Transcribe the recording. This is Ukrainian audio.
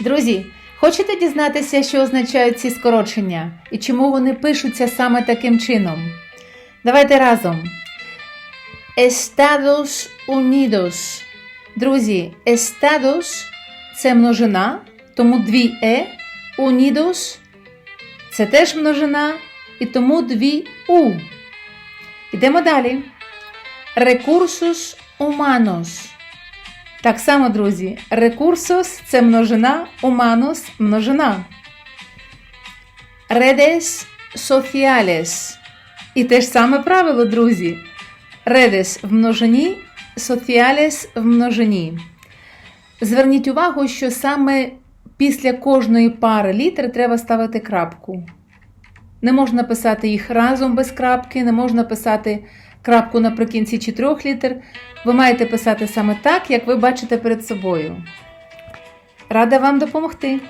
Друзі, хочете дізнатися, що означають ці скорочення і чому вони пишуться саме таким чином? Давайте разом. Estados Unidos. Друзі, Estados – це множина, тому дві е. Unidos – це теж множина, і тому дві у. Йдемо далі. Recursos humanos. Так само, друзі, recursos – це множина, humanos – множина. Redes sociales. І те ж саме правило, друзі. Redes в множині, sociales в множині. Зверніть увагу, що саме після кожної пари літер треба ставити крапку. Не можна писати їх разом без крапки, не можна писати крапку наприкінці чотирьох літер. Ви маєте писати саме так, як ви бачите перед собою. Рада вам допомогти!